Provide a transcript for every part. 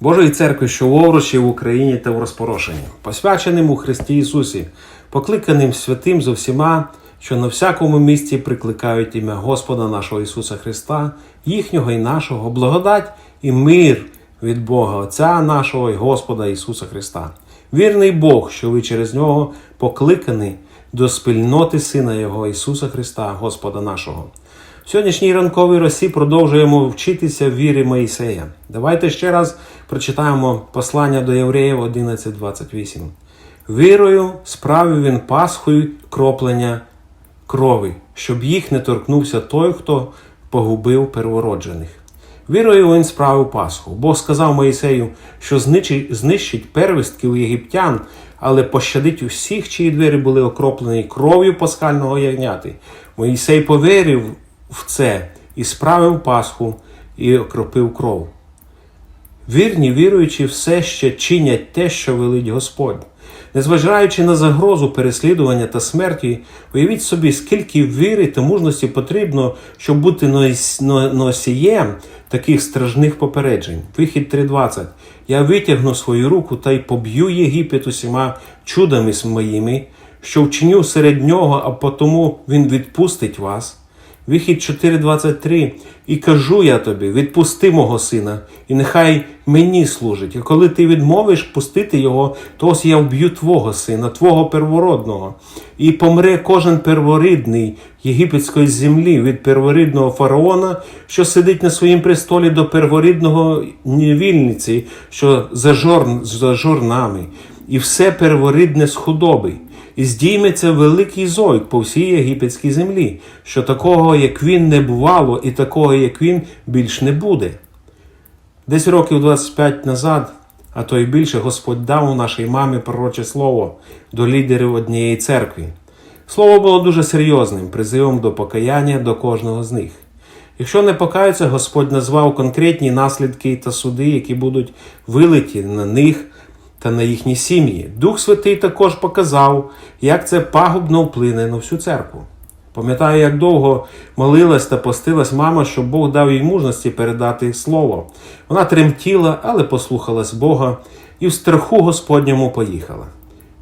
Божої церкви, що в Овручі, в Україні та в розпорошенні, посвяченим у Христі Ісусі, покликаним святим зо всіма, що на всякому місці прикликають ім'я Господа нашого Ісуса Христа, їхнього і нашого, благодать і мир від Бога, Отця нашого і Господа Ісуса Христа. Вірний Бог, що ви через нього покликані до спільноти Сина Його Ісуса Христа, Господа нашого. В сьогоднішній ранковій росі продовжуємо вчитися вірі Моїсея. Давайте ще раз прочитаємо послання до Євреїв 11.28. Вірою справив він Пасхою кроплення крови, щоб їх не торкнувся той, хто погубив первороджених. Вірою він справив Пасху. Бог сказав Моїсею, що знищить первістків єгиптян, але пощадить усіх, чиї двері були окроплені кров'ю пасхального ягняти. Моїсей повірив в це і справив Пасху і окропив кров. Вірні, віруючи, все ще чинять те, що велить Господь. Незважаючи на загрозу переслідування та смерті, уявіть собі, скільки віри та мужності потрібно, щоб бути носієм таких стражних попереджень. Вихід 3.20. Я витягну свою руку та й поб'ю Єгипет усіма чудами моїми, що вчиню серед нього, а потому він відпустить вас. Вихід 4.23. І кажу я тобі, відпусти мого сина, і нехай мені служить. А коли ти відмовиш пустити його, то ось я вб'ю твого сина, твого первородного. І помре кожен перворідний єгипетської землі від перворідного фараона, що сидить на своїм престолі, до перворідного невільниці, що за, жор, за жорнами, і все перворідне з худоби. І здійметься великий зойк по всій єгипетській землі, що такого, як він, не бувало, і такого, як він, більш не буде. Десь років 25 назад, а то й більше, Господь дав у нашій мамі пророче слово до лідерів однієї церкви. Слово було дуже серйозним, призивом до покаяння до кожного з них. Якщо не покаються, Господь назвав конкретні наслідки та суди, які будуть вилиті на них та на їхні сім'ї. Дух Святий також показав, як це пагубно вплине на всю церкву. Пам'ятаю, як довго молилась та постилась мама, щоб Бог дав їй мужності передати слово. Вона тремтіла, але послухалась Бога і в страху Господньому поїхала.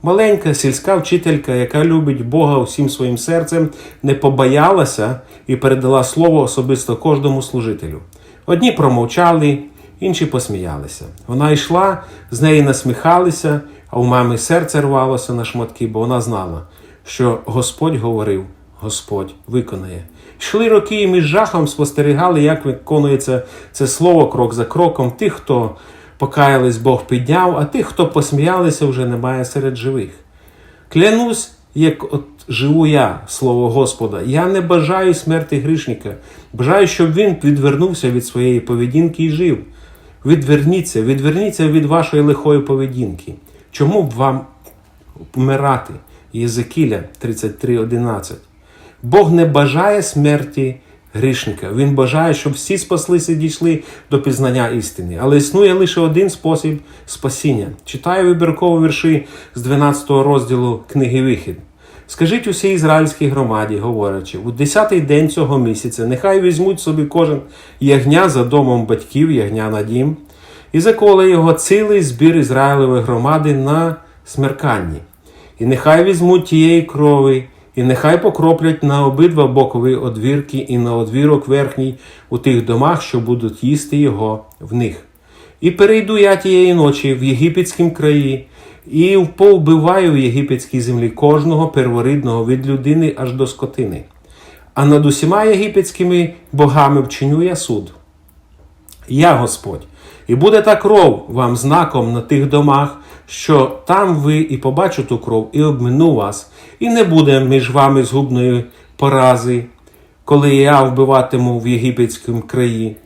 Маленька сільська вчителька, яка любить Бога усім своїм серцем, не побоялася і передала слово особисто кожному служителю. Одні промовчали, інші посміялися. Вона йшла, з неї насміхалися, а у мами серце рвалося на шматки, бо вона знала, що Господь говорив, Господь виконає. Йшли роки і з жахом спостерігали, як виконується це слово крок за кроком. Тих, хто покаялись, Бог підняв, а тих, хто посміялися, вже немає серед живих. Клянусь, як от живу я, слово Господа, я не бажаю смерті грішника, бажаю, щоб він відвернувся від своєї поведінки і жив. Відверніться, відверніться від вашої лихої поведінки. Чому б вам вмирати? Єзекіля 33.11. Бог не бажає смерті грішника. Він бажає, щоб всі спаслися і дійшли до пізнання істини. Але існує лише один спосіб спасіння. Читаю вибіркові вірші з 12 розділу книги Вихід. Скажіть усій ізраїльській громаді, говорячи, у десятий день цього місяця нехай візьмуть собі кожен ягня за домом батьків, ягня на дім, і заколе його цілий збір Ізраїлевої громади на смерканні. І нехай візьмуть тієї крови, і нехай покроплять на обидва бокові одвірки і на одвірок верхній у тих домах, що будуть їсти його в них. І перейду я тієї ночі в єгипетськім краї, і повбиваю в єгипетській землі кожного перворідного від людини аж до скотини. А над усіма єгипетськими богами вчиню я суд. Я Господь. І буде та кров вам знаком на тих домах, що там ви і побачу ту кров, і обмину вас, і не буде між вами згубної порази, коли я вбиватиму в єгипетському краї.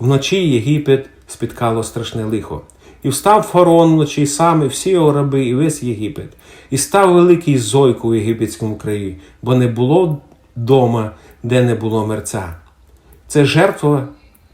Вночі Єгипет спіткало страшне лихо. І встав фараон вночі сам, і всі його раби, і весь Єгипет. І став великий зойку в єгипетському краї, бо не було дома, де не було мерця. Це жертва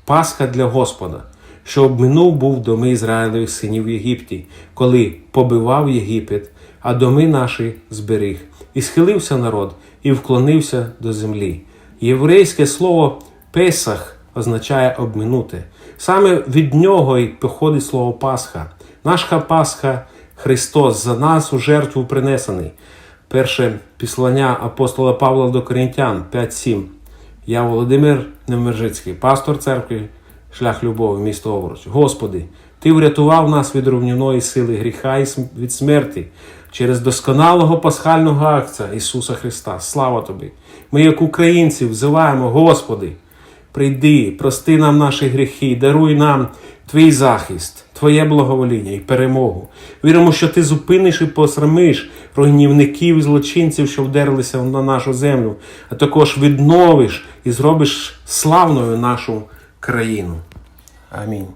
Пасха для Господа, що обминув був доми Ізраїлевих синів в Єгипті, коли побивав Єгипет, а доми наші зберіг. І схилився народ, і вклонився до землі. Єврейське слово Песах означає обминути. Саме від нього і походить слово Пасха. Наша Пасха Христос за нас у жертву принесений. Перше післання апостола Павла до Коринтян 5.7. Я Володимир Невмержицький, пастор церкви, шлях любові, місто Овруч. Господи, Ти врятував нас від руйнівної сили гріха і від смерті через досконалого пасхального акція Ісуса Христа. Слава Тобі! Ми, як українці, взиваємо, Господи, прийди, прости нам наші гріхи, даруй нам Твій захист, Твоє благовоління і перемогу. Віримо, що Ти зупиниш і посрамиш прогнівників і злочинців, що вдерлися на нашу землю, а також відновиш і зробиш славною нашу країну. Амінь.